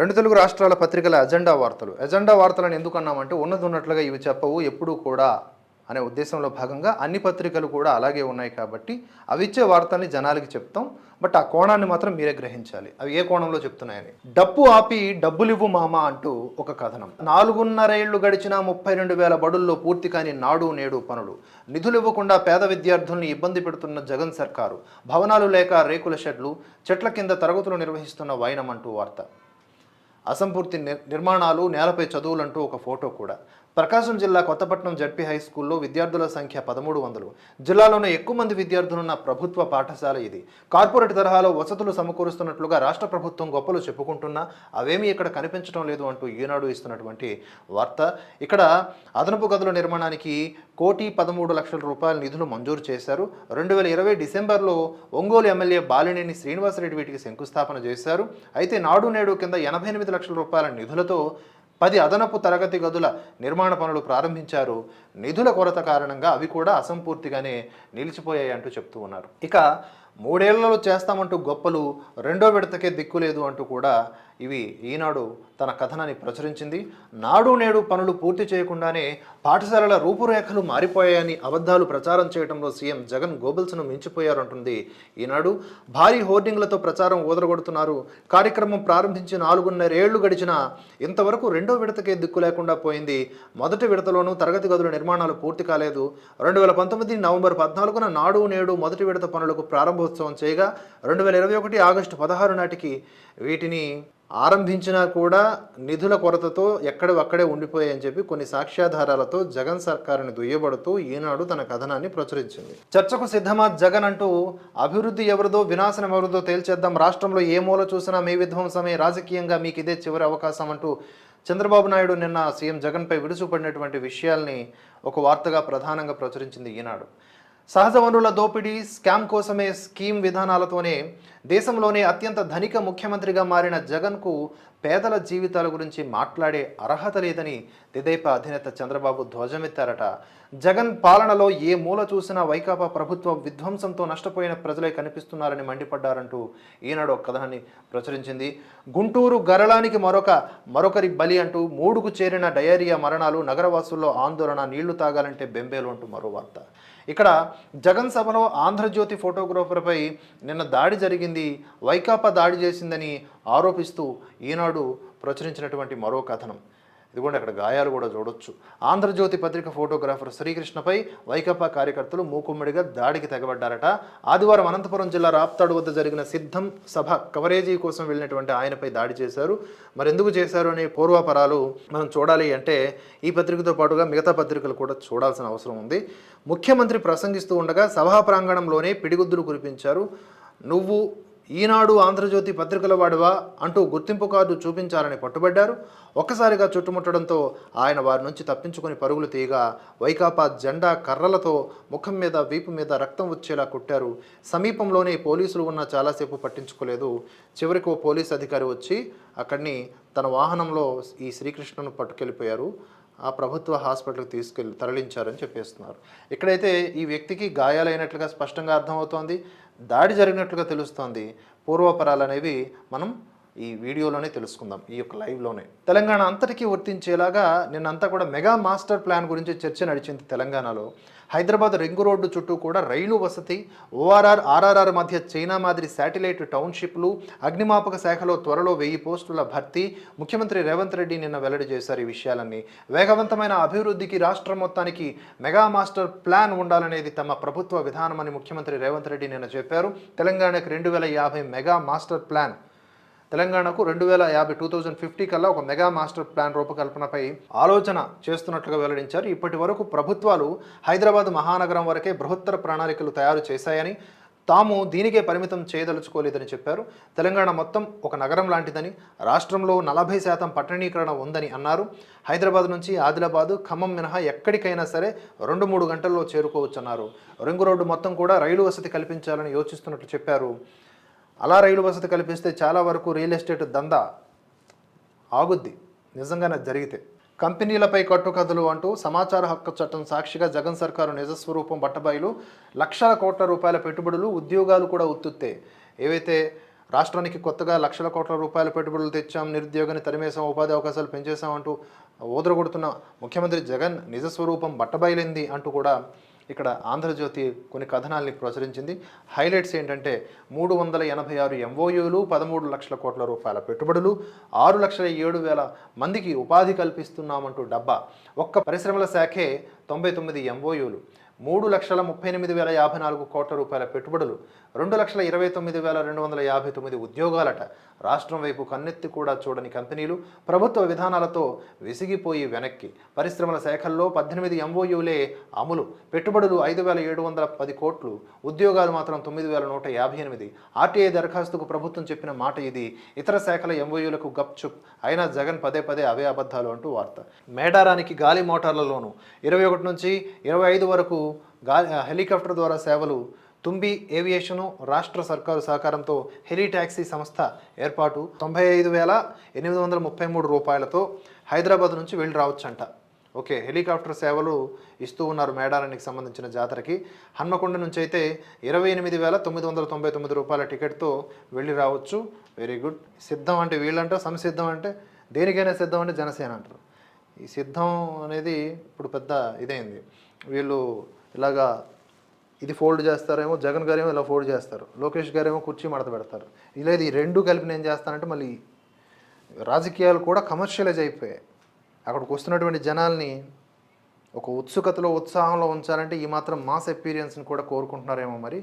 రెండు తెలుగు రాష్ట్రాల పత్రికల ఎజెండా వార్తలు. ఎజెండా వార్తలను ఎందుకు అన్నామంటే ఉన్నది ఉన్నట్లుగా ఇవి చెప్పవు ఎప్పుడూ కూడా అనే ఉద్దేశంలో భాగంగా అన్ని పత్రికలు కూడా అలాగే ఉన్నాయి కాబట్టి అవి ఇచ్చే వార్తల్ని జనాలకి చెప్తాం. బట్ ఆ కోణాన్ని మాత్రం మీరే గ్రహించాలి. అవి ఏ కోణంలో చెప్తున్నాయని. డప్పు ఆపి డబ్బులివ్వు మామ అంటూ ఒక కథనం. నాలుగున్నరేళ్ళు గడిచిన ముప్పై రెండు వేల బడుల్లో పూర్తి కాని నాడు నేడు పనులు. నిధులు ఇవ్వకుండా పేద విద్యార్థుల్ని ఇబ్బంది పెడుతున్న జగన్ సర్కారు. భవనాలు లేక రేకుల షెడ్లు చెట్ల కింద తరగతులు నిర్వహిస్తున్న వైనం అంటూ వార్త. అసంపూర్తి నిర్మాణాలు నేలపై చదువులంటూ ఒక ఫోటో కూడా. ప్రకాశం జిల్లా కొత్తపట్నం జడ్పీ హై స్కూల్లో విద్యార్థుల సంఖ్య పదమూడు వందలు. జిల్లాలోనే ఎక్కువ మంది విద్యార్థులున్న ప్రభుత్వ పాఠశాల ఇది. కార్పొరేట్ తరహాలో వసతులు సమకూరుస్తున్నట్లుగా రాష్ట్ర ప్రభుత్వం గొప్పలు చెప్పుకుంటున్నా అవేమీ ఇక్కడ కనిపించడం లేదు అంటూ ఈనాడు ఇస్తున్నటువంటి వార్త. ఇక్కడ అదనపు గదుల నిర్మాణానికి కోటి పదమూడు లక్షల రూపాయల నిధులు మంజూరు చేశారు. రెండు వేల ఇరవై డిసెంబర్లో ఒంగోలు ఎమ్మెల్యే బాలినేని శ్రీనివాసరెడ్డి వీటికి శంకుస్థాపన చేశారు. అయితే నాడు నేడు కింద ఎనభై ఎనిమిది లక్షల రూపాయల నిధులతో పది అదనపు తరగతి గదుల నిర్మాణ పనులు ప్రారంభించారు. నిధుల కొరత కారణంగా అవి కూడా అసంపూర్తిగానే నిలిచిపోయాయి అంటూ చెప్తూ ఉన్నారు. ఇక మూడేళ్ళలో చేస్తామంటూ గొప్పలు రెండో విడతకే దిక్కులేదు అంటూ కూడా ఇవి ఈనాడు తన కథనాన్ని ప్రచురించింది. నాడు నేడు పనులు పూర్తి చేయకుండానే పాఠశాలల రూపురేఖలు మారిపోయాయని అబద్ధాలు ప్రచారం చేయడంలో సీఎం జగన్ గోబల్స్ను మించిపోయారంటుంది. ఈనాడు భారీ హోర్డింగ్లతో ప్రచారం ఊదరగొడుతున్నారు. కార్యక్రమం ప్రారంభించి నాలుగున్నరేళ్ళు గడిచినా ఇంతవరకు రెండో విడతకే దిక్కు లేకుండా పోయింది. మొదటి విడతలోనూ తరగతి గదుల నిర్మాణాలు పూర్తి కాలేదు. రెండు వేల పంతొమ్మిది నవంబర్ పద్నాలుగున నాడు నేడు మొదటి విడత పనులకు ప్రారంభోత్సవం చేయగా రెండు వేల ఇరవై ఒకటి ఆగస్టు పదహారు నాటికి వీటిని ఆరంభించినా కూడా నిధుల కొరతతో ఎక్కడ అక్కడే ఉండిపోయాయని చెప్పి కొన్ని సాక్ష్యాధారాలతో జగన్ సర్కారుని దుయ్యబడుతూ ఈనాడు తన కథనాన్ని ప్రచురించింది. చర్చకు సిద్ధమా జగన్ అంటూ అభివృద్ధి ఎవరిదో వినాశనం ఎవరిదో తేల్చేద్దాం రాష్ట్రంలో ఏ మూల చూసినా మీ విధ్వంసమే రాజకీయంగా మీకు ఇదే చివరి అవకాశం అంటూ చంద్రబాబు నాయుడు నిన్న సీఎం జగన్పై విడుచుపడినటువంటి విషయాల్ని ఒక వార్తగా ప్రధానంగా ప్రచురించింది ఈనాడు. సహజ వనరుల దోపిడీ స్కామ్ కోసమే స్కీమ్ విధానాలతోనే దేశంలోనే అత్యంత ధనిక ముఖ్యమంత్రిగా మారిన జగన్కు పేదల జీవితాల గురించి మాట్లాడే అర్హత లేదని తెదేపా అధినేత చంద్రబాబు ధ్వజమెత్తారట జగన్ పాలనలో ఏ మూల చూసినా వైకాపా ప్రభుత్వ విధ్వంసంతో నష్టపోయిన ప్రజలే కనిపిస్తున్నారని మండిపడ్డారంటూ ఈనాడు ఒక కథనాన్ని ప్రచురించింది. గుంటూరు గరళానికి మరొక మరొకరి బలి అంటూ మూడుకు చేరిన డయేరియా మరణాలు నగరవాసుల్లో ఆందోళన నీళ్ళు తాగాలంటే బెంబేలు అంటూ మరో వార్త. ఇక్కడ జగన్ సభలో ఆంధ్రజ్యోతి ఫోటోగ్రాఫర్పై నిన్న దాడి జరిగింది వైకాపా దాడి చేసిందని ఆరోపిస్తూ ఈనాడు ప్రచురించినటువంటి మరో కథనం. ఇదిగోండి అక్కడ గాయాలు కూడా చూడొచ్చు. ఆంధ్రజ్యోతి పత్రిక ఫోటోగ్రాఫర్ శ్రీకృష్ణపై వైకాపా కార్యకర్తలు మూకుమ్మడిగా దాడికి తెగబడ్డారట. ఆదివారం అనంతపురం జిల్లా రాప్తాడు వద్ద జరిగిన సిద్ధం సభ కవరేజీ కోసం వెళ్ళినటువంటి ఆయనపై దాడి చేశారు. మరి ఎందుకు చేశారు అనే పూర్వాపరాలు మనం చూడాలి అంటే ఈ పత్రికతో పాటుగా మిగతా పత్రికలు కూడా చూడాల్సిన అవసరం ఉంది. ముఖ్యమంత్రి ప్రసంగిస్తూ ఉండగా సభా ప్రాంగణంలోనే పిడిగుద్దులు కురిపించారు. నువ్వు ఈనాడు ఆంధ్రజ్యోతి పత్రికల వాడివా అంటూ గుర్తింపు కార్డు చూపించాలని పట్టుబడ్డారు. ఒక్కసారిగా చుట్టుముట్టడంతో ఆయన వారి నుంచి తప్పించుకొని పరుగులు తీయగా వైకాపా జెండా కర్రలతో ముఖం మీద వీపు మీద రక్తం వచ్చేలా కుట్టారు. సమీపంలోనే పోలీసులు ఉన్న చాలాసేపు పట్టించుకోలేదు. చివరికి ఓ పోలీస్ అధికారి వచ్చి అక్కడిని తన వాహనంలో ఈ శ్రీకృష్ణను పట్టుకెళ్ళిపోయారు. ఆ ప్రభుత్వ హాస్పిటల్కి తీసుకెళ్ళి తరలించారని చెప్పేస్తున్నారు. ఇక్కడైతే ఈ వ్యక్తికి గాయాలైనట్లుగా స్పష్టంగా అర్థమవుతోంది. దాడి జరిగినట్లుగా తెలుస్తోంది. పూర్వపరాలు అనేవి మనం ఈ వీడియోలోనే తెలుసుకుందాం ఈ యొక్క లైవ్లోనే. తెలంగాణ అంతటికీ వర్తించేలాగా నిన్నంతా కూడా మెగా మాస్టర్ ప్లాన్ గురించి చర్చ నడిచింది తెలంగాణలో. హైదరాబాద్ రింగు రోడ్డు చుట్టూ కూడా రైలు వసతి ఓఆర్ఆర్ ఆర్ఆర్ఆర్ మధ్య చైనా మాదిరి శాటిలైట్ టౌన్షిప్లు అగ్నిమాపక శాఖలో త్వరలో వెయ్యి పోస్టుల భర్తీ ముఖ్యమంత్రి రేవంత్ రెడ్డి నిన్న వెల్లడి చేశారు ఈ విషయాలన్నీ. వేగవంతమైన అభివృద్ధికి రాష్ట్రం మొత్తానికి మెగా మాస్టర్ ప్లాన్ ఉండాలనేది తమ ప్రభుత్వ విధానమని ముఖ్యమంత్రి రేవంత్ రెడ్డి నిన్న చెప్పారు. తెలంగాణకు రెండు వేల యాభై మెగా మాస్టర్ ప్లాన్ తెలంగాణకు రెండు వేల యాభై టూ థౌజండ్ ఫిఫ్టీ కల్లా ఒక మెగా మాస్టర్ ప్లాన్ రూపకల్పనపై ఆలోచన చేస్తున్నట్లుగా వెల్లడించారు. ఇప్పటి వరకు ప్రభుత్వాలు హైదరాబాద్ మహానగరం వరకే బృహత్తర ప్రణాళికలు తయారు చేశాయని తాము దీనికే పరిమితం చేయదలుచుకోలేదని చెప్పారు. తెలంగాణ మొత్తం ఒక నగరం లాంటిదని రాష్ట్రంలో నలభై శాతం పట్టణీకరణ ఉందని అన్నారు. హైదరాబాద్ నుంచి ఆదిలాబాద్ ఖమ్మం మినహా ఎక్కడికైనా సరే రెండు మూడు గంటల్లో చేరుకోవచ్చన్నారు. రింగు రోడ్డు మొత్తం కూడా రైలు వసతి కల్పించాలని యోచిస్తున్నట్లు చెప్పారు. అలా రైలు వసతి కల్పిస్తే చాలా వరకు రియల్ ఎస్టేట్ దందా ఆగుద్ది. నిజంగానే జరిగితే. కంపెనీలపై కట్టుకథలు అంటూ సమాచార హక్కు చట్టం సాక్షిగా జగన్ సర్కారు నిజస్వరూపం బట్టబయలు లక్షల కోట్ల రూపాయల పెట్టుబడులు ఉద్యోగాలు కూడా ఉత్తుత్తే. ఏవైతే రాష్ట్రానికి కొత్తగా లక్షల కోట్ల రూపాయల పెట్టుబడులు తెచ్చాం నిరుద్యోగాన్ని తరిమేశాం ఉపాధి అవకాశాలు పెంచేశాం అంటూ ఊదరగొడుతున్న ముఖ్యమంత్రి జగన్ నిజస్వరూపం బట్టబయలింది అంటూ కూడా ఇక్కడ ఆంధ్రజ్యోతి కొన్ని కథనాల్ని ప్రచురించింది. హైలైట్స్ ఏంటంటే మూడు వందల ఎనభై ఆరు ఎంఓయూలు పదమూడు లక్షల కోట్ల రూపాయల పెట్టుబడులు ఆరు లక్షల ఏడు వేల మందికి ఉపాధి కల్పిస్తున్నామంటూ డబ్బా. ఒక్క పరిశ్రమల శాఖే తొంభై తొమ్మిది ఎంఓయూలు మూడు లక్షల ముప్పై ఎనిమిది వేల యాభై నాలుగు కోట్ల రూపాయల పెట్టుబడులు. రెండు లక్షల ఇరవై తొమ్మిది వేల రెండు వందల యాభై తొమ్మిది ఉద్యోగాలట. రాష్ట్రం వైపు కన్నెత్తి కూడా చూడని కంపెనీలు ప్రభుత్వ విధానాలతో విసిగిపోయి వెనక్కి. పరిశ్రమల శాఖల్లో పద్దెనిమిది ఎంఓయూలే అమలు. పెట్టుబడులు ఐదు వేల ఏడు వందల పది కోట్లు. ఉద్యోగాలు మాత్రం తొమ్మిది వేల నూట యాభై ఎనిమిది. ఆర్టీఐ దరఖాస్తుకు ప్రభుత్వం చెప్పిన మాట ఇది. ఇతర శాఖల ఎంఓయూలకు గప్చుప్ అయినా జగన్ పదే పదే అవే అబద్ధాలు అంటూ వార్త. మేడారానికి గాలి మోటార్లలోనూ ఇరవై ఒకటి నుంచి ఇరవై ఐదు వరకు గాలి హెలికాప్టర్ ద్వారా సేవలు తుంబి ఏవియేషను రాష్ట్ర సర్కారు సహకారంతో హెలి ట్యాక్సీ సంస్థ ఏర్పాటు తొంభై ఐదు వేల ఎనిమిది వందల ముప్పై మూడు రూపాయలతో హైదరాబాద్ నుంచి వెళ్ళి రావచ్చంట. ఓకే హెలికాప్టర్ సేవలు ఇస్తూ ఉన్నారు మేడారానికి సంబంధించిన జాతరకి. హన్మకొండ నుంచి అయితే ఇరవై ఎనిమిది వేల తొమ్మిది వందల తొంభై తొమ్మిది రూపాయల టికెట్తో వెళ్ళి రావచ్చు. Very good. సిద్ధం అంటే వీళ్ళంటారు సంసిద్ధం అంటే దేనికైనా సిద్ధం అంటే జనసేన అంటారు. ఈ సిద్ధం అనేది ఇప్పుడు పెద్ద ఇదైంది. వీళ్ళు ఇలాగా ఇది ఫోల్డ్ చేస్తారేమో జగన్ గారేమో ఇలా ఫోల్డ్ చేస్తారు. లోకేష్ గారేమో కుర్చీ మడత పెడతారు. ఇలా ఇది రెండు కలిపి నేను చేస్తానంటే మళ్ళీ రాజకీయాలు కూడా కమర్షియలైజ్ అయిపోయాయి. అక్కడికి వస్తున్నటువంటి జనాల్ని ఒక ఉత్సుకతలో ఉత్సాహంలో ఉంచాలంటే ఈ మాత్రం మాస్ ఎక్స్పీరియన్స్ని కూడా కోరుకుంటున్నారేమో మరి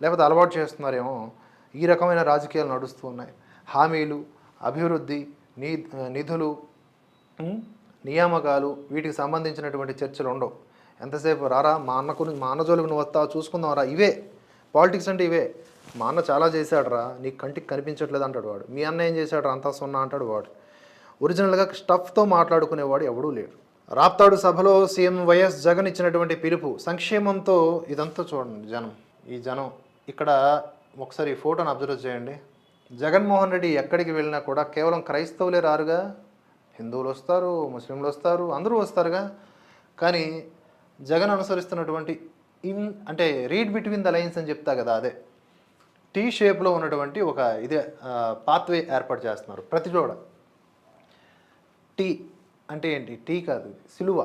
లేకపోతే అలవాటు చేస్తున్నారేమో ఈ రకమైన రాజకీయాలు నడుస్తూ ఉన్నాయి. హామీలు అభివృద్ధి నిధులు నియామకాలు వీటికి సంబంధించినటువంటి చర్చలు ఉండవు. ఎంతసేపు? రారా మా అన్న గురించి మా అన్న జోలికి నువ్వు వస్తావు? చూసుకుందాం రా. ఇవే. పాలిటిక్స్ అంటే ఇవే. మా అన్న చాలా చేశాడురా నీకు కంటికి కనిపించట్లేదు అంటాడు వాడు. మీ అన్న ఏం చేశాడు అంతా సున్నా అంటాడు వాడు. ఒరిజినల్గా స్టఫ్తో మాట్లాడుకునేవాడు ఎవడూ లేడు. రాప్తాడు సభలో సీఎం వైఎస్ జగన్ ఇచ్చినటువంటి పిలుపు. సంక్షేమంతో ఇదంతా చూడండి జనం. ఈ జనం. ఇక్కడ ఒకసారి ఈ ఫోటోని అబ్జర్వ్ చేయండి. జగన్మోహన్ రెడ్డి ఎక్కడికి వెళ్ళినా కూడా కేవలం క్రైస్తవులే రారుగా. హిందువులు వస్తారు ముస్లింలు వస్తారు అందరూ వస్తారుగా. కానీ జగన్ అనుసరిస్తున్నటువంటి ఇన్ అంటే రీడ్ బిట్వీన్ ద లైన్స్ అని చెప్తా కదా అదే. టీ షేప్లో ఉన్నటువంటి ఒక ఇదే పాత్వే ఏర్పాటు చేస్తున్నారు. ప్రతి చోట టీ అంటే ఏంటి? టీ కాదు సిలువ.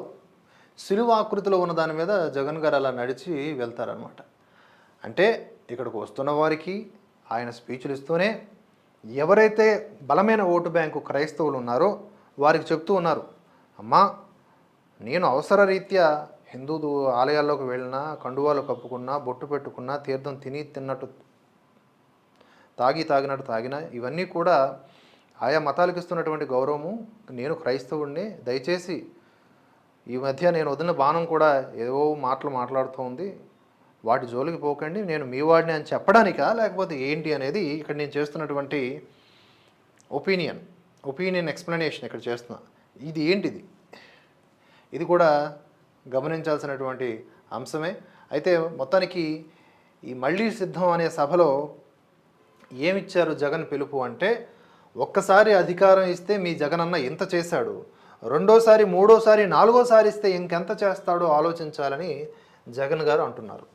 సిలువ ఆకృతిలో ఉన్న దాని మీద జగన్ గారు అలా నడిచి వెళ్తారనమాట అంటే ఇక్కడికి వస్తున్న వారికి ఆయన స్పీచ్లు ఇస్తూనే ఎవరైతే బలమైన ఓటు బ్యాంకు క్రైస్తవులు ఉన్నారో వారికి చెప్తూ ఉన్నారు అమ్మా నేను అవసర రీత్యా హిందూ ఆలయాల్లోకి వెళ్ళినా కండువాలు కప్పుకున్నా బొట్టు పెట్టుకున్నా తీర్థం తిని తిన్నట్టు తాగి తాగినట్టు తాగిన ఇవన్నీ కూడా ఆయా మతాలకు ఇస్తున్నటువంటి గౌరవము. నేను క్రైస్తవుడిని దయచేసి ఈ మధ్య నేను వదిలిన బాణం కూడా ఏవో మాటలు మాట్లాడుతూ ఉంది. వాటి జోలికి పోకండి నేను మీ వాడిని అని చెప్పడానికా లేకపోతే ఏంటి అనేది ఇక్కడ నేను చేస్తున్నటువంటి ఒపీనియన్ ఒపీనియన్ ఎక్స్ప్లెనేషన్ ఇక్కడ చేస్తున్నా. ఇది ఏంటిది? ఇది కూడా గమనించాల్సినటువంటి అంశమే. అయితే మొత్తానికి ఈ మళ్ళీ సిద్ధం అనే సభలో ఏమిచ్చారు జగన్ పిలుపు అంటే ఒక్కసారి అధికారం ఇస్తే మీ జగన్ అన్న ఎంత చేశాడు రెండోసారి మూడోసారి నాలుగోసారి ఇస్తే ఇంకెంత చేస్తాడో ఆలోచించాలని జగన్ గారు అంటున్నారు.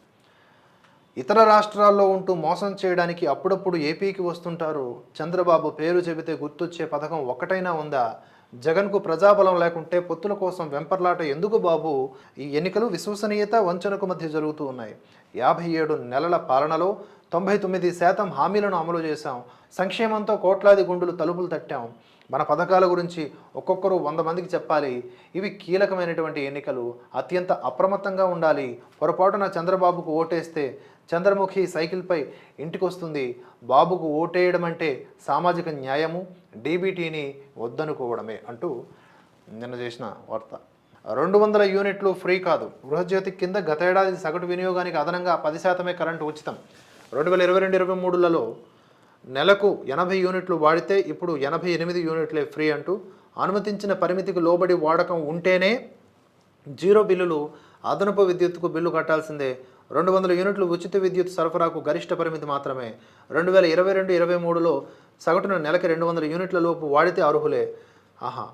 ఇతర రాష్ట్రాల్లో ఉంటూ మోసం చేయడానికి అప్పుడప్పుడు ఏపీకి వస్తుంటారు. చంద్రబాబు పేరు చెబితే గుర్తొచ్చే పథకం ఒక్కటైనా ఉందా? జగన్కు ప్రజాబలం లేకుంటే పొత్తుల కోసం వెంపర్లాట ఎందుకు బాబు? ఈ ఎన్నికలు విశ్వసనీయత వంచనకు మధ్య జరుగుతూ ఉన్నాయి. యాభై ఏడు నెలల పాలనలో తొంభై తొమ్మిది శాతం హామీలను అమలు చేశాం. సంక్షేమంతో కోట్లాది గుండులు తలుపులు తట్టాం. మన పథకాల గురించి ఒక్కొక్కరు వంద మందికి చెప్పాలి. ఇవి కీలకమైనటువంటి ఎన్నికలు. అత్యంత అప్రమత్తంగా ఉండాలి. పొరపాటున చంద్రబాబుకు ఓటేస్తే చంద్రముఖి సైకిల్పై ఇంటికొస్తుంది. బాబుకు ఓటేయడం అంటే సామాజిక న్యాయము డీబీటీని వద్దనుకోవడమే అంటూ నిన్న చేసిన వార్త. రెండు వందల యూనిట్లు ఫ్రీ కాదు. గృహజ్యోతి కింద గత ఏడాది సగటు వినియోగానికి అదనంగా పది శాతమే కరెంటు ఉచితం. రెండు వేల ఇరవై రెండు ఇరవై మూడులలో నెలకు ఎనభై యూనిట్లు వాడితే ఇప్పుడు ఎనభై ఎనిమిది యూనిట్లే ఫ్రీ అంటూ అనుమతించిన పరిమితికి లోబడి వాడకం ఉంటేనే జీరో బిల్లులు అదనపు విద్యుత్కు బిల్లు కట్టాల్సిందే రెండు వందల యూనిట్లు ఉచిత విద్యుత్ సరఫరాకు గరిష్ట పరిమితి మాత్రమే. రెండు వేల ఇరవై రెండు ఇరవై మూడులో సగటున నెలకి రెండు వందల యూనిట్ల లోపు వాడితే అర్హులే. ఆహా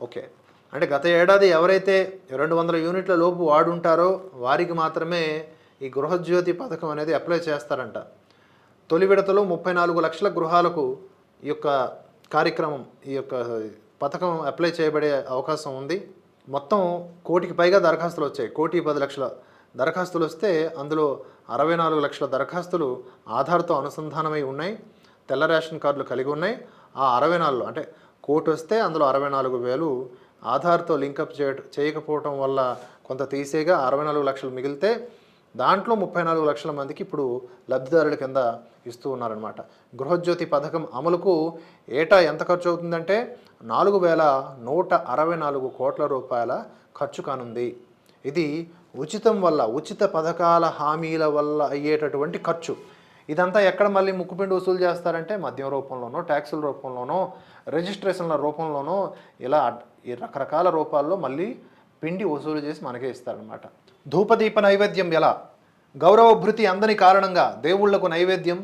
ఓకే. అంటే గత ఏడాది ఎవరైతే రెండు వందల యూనిట్ల లోపు వాడుంటారో వారికి మాత్రమే ఈ గృహజ్యోతి పథకం అనేది అప్లై చేస్తారంట. తొలి విడతలో ముప్పై నాలుగు లక్షల గృహాలకు ఈ యొక్క కార్యక్రమం ఈ యొక్క పథకం అప్లై చేయబడే అవకాశం ఉంది. మొత్తం కోటికి పైగా దరఖాస్తులు వచ్చాయి. కోటి పది లక్షల దరఖాస్తులు వస్తే అందులో అరవై నాలుగు లక్షల దరఖాస్తులు ఆధార్తో అనుసంధానమై ఉన్నాయి. తెల్ల రేషన్ కార్డులు కలిగి ఉన్నాయి. ఆ అరవై నాలుగు అంటే కోర్టు వస్తే అందులో అరవై నాలుగు వేలు ఆధార్తో లింకప్ చేయ చేయకపోవటం వల్ల కొంత తీసేగా అరవై నాలుగు లక్షలు మిగిలితే దాంట్లో ముప్పై నాలుగు లక్షల మందికి ఇప్పుడు లబ్ధిదారుల కింద ఇస్తూ ఉన్నారనమాట గృహజ్యోతి పథకం అమలుకు ఏటా ఎంత ఖర్చు అవుతుందంటే నాలుగు వేల నూట అరవై నాలుగు కోట్ల రూపాయల ఖర్చు కానుంది. ఇది ఉచితం వల్ల ఉచిత పథకాల హామీల వల్ల అయ్యేటటువంటి ఖర్చు. ఇదంతా ఎక్కడ మళ్ళీ ముక్కుపిండి వసూలు చేస్తారంటే మద్యం రూపంలోనో ట్యాక్సుల రూపంలోనో రిజిస్ట్రేషన్ల రూపంలోనో ఇలా ఈ రకరకాల రూపాల్లో మళ్ళీ పిండి వసూలు చేసి మనకే ఇస్తారనమాట ధూపదీప నైవేద్యం ఎలా? గౌరవభృతి అందని కారణంగా దేవుళ్ళకు నైవేద్యం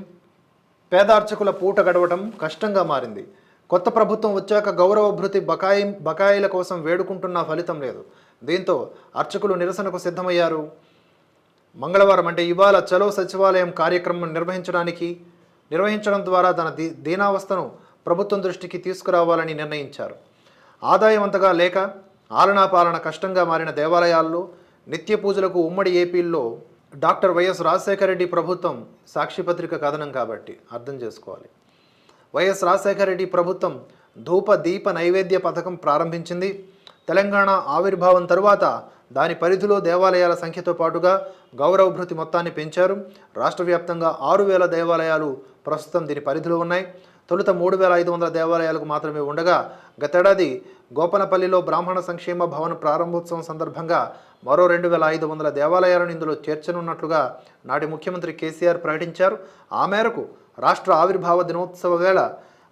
పేదార్చకుల పూట గడవటం కష్టంగా మారింది. కొత్త ప్రభుత్వం వచ్చాక గౌరవభృతి బకాయి బకాయిల కోసం వేడుకుంటున్న ఫలితం లేదు. దీంతో అర్చకులు నిరసనకు సిద్ధమయ్యారు. మంగళవారం అంటే ఇవాళ చలో సచివాలయం కార్యక్రమం నిర్వహించడానికి నిర్వహించడం ద్వారా తన దీ దీనావస్థను ప్రభుత్వం దృష్టికి తీసుకురావాలని నిర్ణయించారు. ఆదాయం అంతగా లేక ఆలనా పాలన కష్టంగా మారిన దేవాలయాల్లో నిత్య పూజలకు ఉమ్మడి ఏపీల్లో డాక్టర్ వైఎస్ రాజశేఖర రెడ్డి ప్రభుత్వం సాక్షిపత్రిక కథనం కాబట్టి అర్థం చేసుకోవాలి. వైఎస్ రాజశేఖర రెడ్డి ప్రభుత్వం ధూప దీప నైవేద్య పథకం ప్రారంభించింది. తెలంగాణ ఆవిర్భావం తరువాత దాని పరిధిలో దేవాలయాల సంఖ్యతో పాటుగా గౌరవభృతి మొత్తాన్ని పెంచారు. రాష్ట్ర వ్యాప్తంగా ఆరు వేల దేవాలయాలు ప్రస్తుతం దీని పరిధిలో ఉన్నాయి. తొలుత మూడు వేల ఐదు వందల దేవాలయాలకు మాత్రమే ఉండగా గతేడాది గోపనపల్లిలో బ్రాహ్మణ సంక్షేమ భవన్ ప్రారంభోత్సవం సందర్భంగా మరో రెండు వేల ఐదు వందల దేవాలయాలను ఇందులో చేర్చనున్నట్లుగా నాటి ముఖ్యమంత్రి కేసీఆర్ ప్రకటించారు. ఆ మేరకు రాష్ట్ర ఆవిర్భావ దినోత్సవ వేళ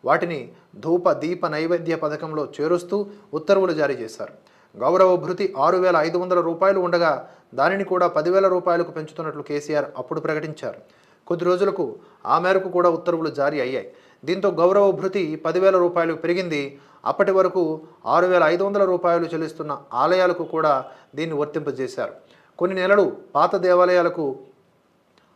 వాటిని ధూప దీప నైవేద్య పథకంలో చేరుస్తూ ఉత్తర్వులు జారీ చేశారు. గౌరవ భృతి ఆరు వేల ఐదు వందల రూపాయలు ఉండగా దానిని కూడా పదివేల రూపాయలకు పెంచుతున్నట్లు కేసీఆర్ అప్పుడు ప్రకటించారు. కొద్ది రోజులకు ఆ మేరకు కూడా ఉత్తర్వులు జారీ అయ్యాయి. దీంతో గౌరవ భృతి పదివేల రూపాయలు పెరిగింది. అప్పటి వరకు ఆరు వేల ఐదు వందల రూపాయలు చెల్లిస్తున్న ఆలయాలకు కూడా దీన్ని వర్తింపజేశారు. కొన్ని నెలలు పాత దేవాలయాలకు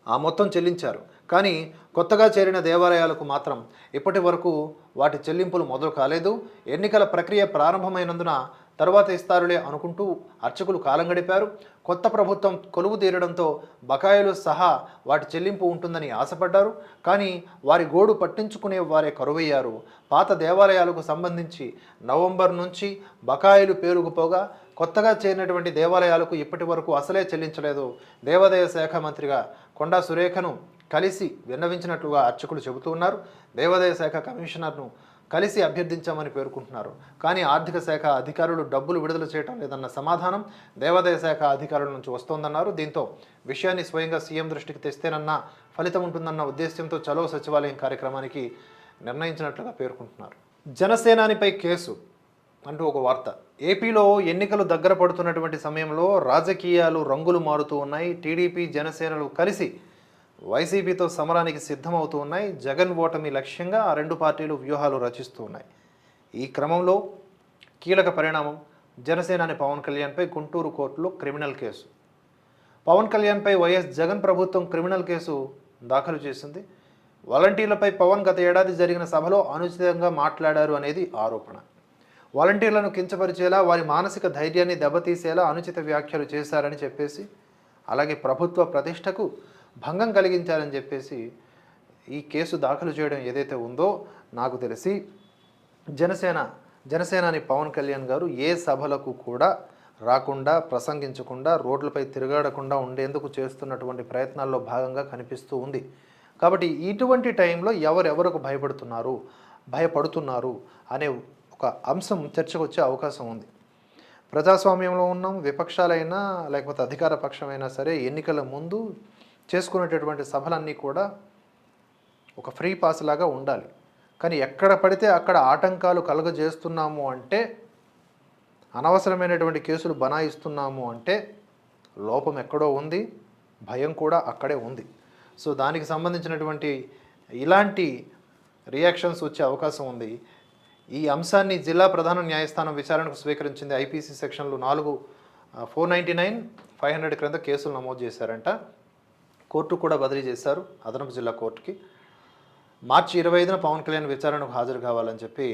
ఆ మొత్తం చెల్లించారు. కానీ కొత్తగా చేరిన దేవాలయాలకు మాత్రం ఇప్పటి వరకు వాటి చెల్లింపులు మొదలు కాలేదు. ఎన్నికల ప్రక్రియ ప్రారంభమైనందున తర్వాత ఇస్తారులే అనుకుంటూ అర్చకులు కాలం గడిపారు. కొత్త ప్రభుత్వం కొలువు తీరడంతో బకాయిలు సహా వాటి చెల్లింపు ఉంటుందని ఆశపడ్డారు. కానీ వారి గోడు పట్టించుకునే వారే కరువయ్యారు. పాత దేవాలయాలకు సంబంధించి నవంబర్ నుంచి బకాయిలు పేరుకుపోగా కొత్తగా చేరినటువంటి దేవాలయాలకు ఇప్పటి వరకు అసలే చెల్లించలేదు. దేవాదాయ శాఖ మంత్రిగా కొండా సురేఖను కలిసి విన్నవించినట్లుగా అర్చకులు చెబుతూ ఉన్నారు. దేవాదాయ శాఖ కమిషనర్ను కలిసి అభ్యర్థించామని పేర్కొంటున్నారు. కానీ ఆర్థిక శాఖ అధికారులు డబ్బులు విడుదల చేయడం లేదన్న సమాధానం దేవాదాయ శాఖ అధికారుల నుంచి వస్తోందన్నారు. దీంతో విషయాన్ని స్వయంగా సీఎం దృష్టికి తెస్తేనన్న ఫలితం ఉంటుందన్న ఉద్దేశంతో చలో సచివాలయం కార్యక్రమానికి నిర్ణయించినట్లుగా పేర్కొంటున్నారు. జనసేనానిపై కేసు అంటూ ఒక వార్త. ఏపీలో ఎన్నికలు దగ్గర పడుతున్నటువంటి సమయంలో రాజకీయాలు రంగులు మారుతూ ఉన్నాయి. టీడీపీ జనసేనలు కలిసి వైసీపీతో సమరానికి సిద్ధమవుతూ ఉన్నాయి. జగన్ ఓటమి లక్ష్యంగా ఆ రెండు పార్టీలు వ్యూహాలు రచిస్తూ ఉన్నాయి. ఈ క్రమంలో కీలక పరిణామం జనసేనాని పవన్ కళ్యాణ్పై గుంటూరు కోర్టులో క్రిమినల్ కేసు. పవన్ కళ్యాణ్పై వైఎస్ జగన్ ప్రభుత్వం క్రిమినల్ కేసు దాఖలు చేసింది. వాలంటీర్లపై పవన్ గత ఏడాది జరిగిన సభలో అనుచితంగా మాట్లాడారు అనేది ఆరోపణ. వాలంటీర్లను కించపరిచేలా వారి మానసిక ధైర్యాన్ని దెబ్బతీసేలా అనుచిత వ్యాఖ్యలు చేశారని చెప్పేసి అలాగే ప్రభుత్వ ప్రతిష్టకు భంగం కలిగించారని చెప్పేసి ఈ కేసు దాఖలు చేయడం ఏదైతే ఉందో నాకు తెలిసి జనసేన జనసేనాని పవన్ కళ్యాణ్ గారు ఏ సభలకు కూడా రాకుండా ప్రసంగించకుండా రోడ్లపై తిరగాడకుండా ఉండేందుకు చేస్తున్నటువంటి ప్రయత్నాల్లో భాగంగా కనిపిస్తూ ఉంది. కాబట్టి ఇటువంటి టైంలో ఎవరెవరకు భయపడుతున్నారు భయపడుతున్నారు అనే ఒక అంశం చర్చకు వచ్చే అవకాశం ఉంది. ప్రజాస్వామ్యంలో ఉన్నాం విపక్షాలైనా లేకపోతే అధికార పక్షమైనా సరే ఎన్నికల ముందు చేసుకునేటటువంటి సభలన్నీ కూడా ఒక ఫ్రీ పాస్ లాగా ఉండాలి. కానీ ఎక్కడ పడితే అక్కడ ఆటంకాలు కలుగజేస్తున్నాము అంటే అనవసరమైనటువంటి కేసులు బనాయిస్తున్నాము అంటే లోపం ఎక్కడో ఉంది భయం కూడా అక్కడే ఉంది. సో దానికి సంబంధించినటువంటి ఇలాంటి రియాక్షన్స్ వచ్చే అవకాశం ఉంది. ఈ అంశాన్ని జిల్లా ప్రధాన న్యాయస్థానం విచారణకు స్వీకరించింది ఐపీసీ సెక్షన్లు నాలుగు four ninety nine five hundred క్రింద కేసులు నమోదు చేశారంట. కోర్టు కూడా బదిలీ చేశారు అదనపు జిల్లా కోర్టుకి. మార్చి ఇరవై ఐదున పవన్ కళ్యాణ్ విచారణకు హాజరు కావాలని చెప్పి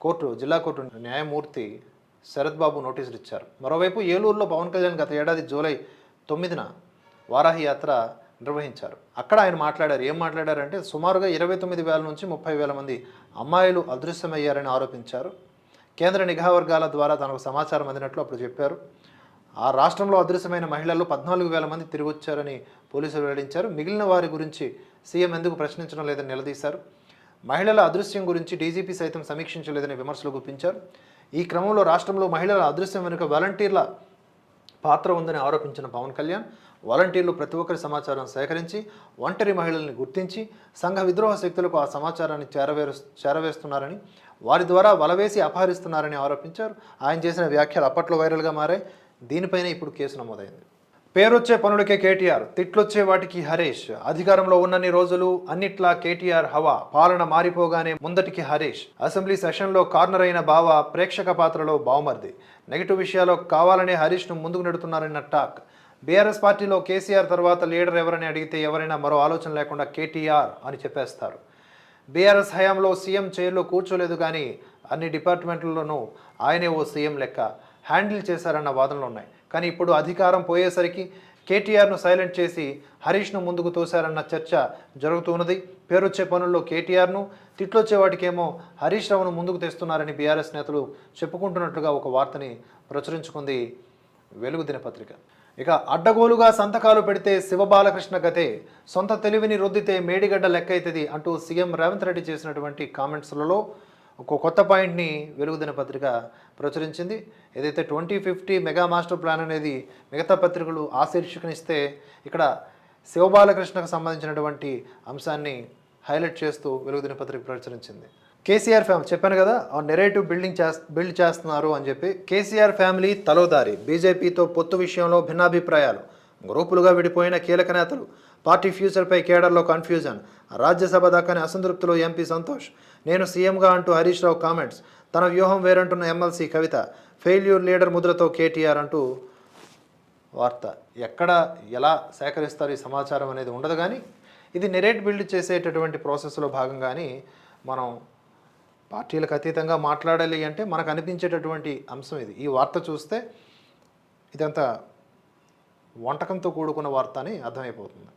కోర్టు జిల్లా కోర్టు న్యాయమూర్తి శరత్ బాబు నోటీసులు ఇచ్చారు. మరోవైపు ఏలూరులో పవన్ కళ్యాణ్ గత ఏడాది జూలై తొమ్మిదిన వారాహి యాత్ర నిర్వహించారు. అక్కడ ఆయన మాట్లాడారు. ఏం మాట్లాడారంటే సుమారుగా ఇరవై తొమ్మిది వేల నుంచి ముప్పై వేల మంది అమ్మాయిలు అదృశ్యమయ్యారని ఆరోపించారు. కేంద్ర నిఘా వర్గాల ద్వారా తనకు సమాచారం అందినట్లు అప్పుడు చెప్పారు. ఆ రాష్ట్రంలో అదృశ్యమైన మహిళల్లో పద్నాలుగు వేల మంది తిరిగి వచ్చారని పోలీసులు వెల్లడించారు. మిగిలిన వారి గురించి సీఎం ఎందుకు ప్రశ్నించడం లేదని నిలదీశారు. మహిళల అదృశ్యం గురించి డీజీపీ సైతం సమీక్షించలేదని విమర్శలు గుప్పించారు. ఈ క్రమంలో రాష్ట్రంలో మహిళల అదృశ్యం వెనుక వాలంటీర్ల పాత్ర ఉందని ఆరోపించిన పవన్ కళ్యాణ్ వాలంటీర్లు ప్రతి ఒక్కరి సమాచారం సేకరించి ఒంటరి మహిళల్ని గుర్తించి సంఘ విద్రోహ శక్తులకు ఆ సమాచారాన్ని చేరవేరు చేరవేస్తున్నారని వారి ద్వారా వలవేసి అపహరిస్తున్నారని ఆరోపించారు. ఆయన చేసిన వ్యాఖ్యలు అప్పట్లో వైరల్గా మారాయి. దీనిపైన ఇప్పుడు కేసు నమోదైంది. పేరొచ్చే పనులకే కేటీఆర్ తిట్లొచ్చే వాటికి హరీష్. అధికారంలో ఉన్నన్ని రోజులు అన్నిట్లా కేటీఆర్ హవా పాలన మారిపోగానే ముందటికి హరీష్. అసెంబ్లీ సెషన్లో కార్నర్ అయిన బావ ప్రేక్షక పాత్రలో బావమర్ది. నెగిటివ్ విషయాల్లో కావాలనే హరీష్ను ముందుకు నెడుతున్నారన్న టాక్. బీఆర్ఎస్ పార్టీలో కేసీఆర్ తర్వాత లీడర్ ఎవరని అడిగితే ఎవరైనా మరో ఆలోచన లేకుండా కేటీఆర్ అని చెప్పేస్తారు. బీఆర్ఎస్ హయాంలో సీఎం చైర్లో కూర్చోలేదు కానీ అన్ని డిపార్ట్మెంట్లలోనూ ఆయనే ఓ సీఎం లెక్క. హ్యాండిల్ చేశారన్న వాదనలు ఉన్నాయి. కానీ ఇప్పుడు అధికారం పోయేసరికి కేటీఆర్ను సైలెంట్ చేసి హరీష్ను ముందుకు తోశారన్న చర్చ జరుగుతున్నది పేరొచ్చే పనుల్లో కేటీఆర్ను తిట్లొచ్చేవాటికేమో హరీష్ రావును ముందుకు తెస్తున్నారని బీఆర్ఎస్ నేతలు చెప్పుకుంటున్నట్లుగా ఒక వార్తని ప్రచురించుకుంది వెలుగు దినపత్రిక. ఇక అడ్డగోలుగా సంతకాలు పెడితే శివబాలకృష్ణ గతే సొంత తెలివిని రుద్దితే మేడిగడ్డ లెక్కైతుంది అంటూ సీఎం రేవంత్ రెడ్డి చేసినటువంటి కామెంట్స్లలో ఒక కొత్త పాయింట్ని వెలుగుదిన పత్రిక ప్రచురించింది. ఏదైతే twenty fifty mega master plan అనేది మిగతా పత్రికలు ఆ శీర్షికనిస్తే ఇక్కడ శివబాలకృష్ణకు సంబంధించినటువంటి అంశాన్ని హైలైట్ చేస్తూ వెలుగుదిన పత్రిక ప్రచురించింది. కేసీఆర్ ఫ్యామిలీ చెప్పాను కదా నెరేటివ్ బిల్డింగ్ చేస్ బిల్డ్ చేస్తున్నారు అని చెప్పి కేసీఆర్ ఫ్యామిలీ తలోదారి. బీజేపీతో పొత్తు విషయంలో భిన్నాభిప్రాయాలు. గ్రూపులుగా విడిపోయిన కీలక నేతలు. పార్టీ ఫ్యూచర్పై కేడర్లో కన్ఫ్యూజన్. రాజ్యసభ దాకాని అసంతృప్తిలో ఎంపీ సంతోష్. నేను సీఎంగా అంటూ హరీష్ రావు కామెంట్స్. తన వ్యూహం వేరంటున్న ఎమ్మెల్సీ కవిత. ఫెయిల్యూర్ లీడర్ ముద్రతో కేటీఆర్ అంటూ వార్త. ఎక్కడ ఎలా సేకరిస్తారు ఈ సమాచారం అనేది ఉండదు కానీ ఇది నెరేట్ బిల్డ్ చేసేటటువంటి ప్రాసెస్లో భాగంగాని మనం పార్టీలకు అతీతంగా మాట్లాడాలి అంటే మనకు అనిపించేటటువంటి అంశం ఇది. ఈ వార్త చూస్తే ఇదంతా వంటకంతో కూడుకున్న వార్త అని అర్థమైపోతుంది.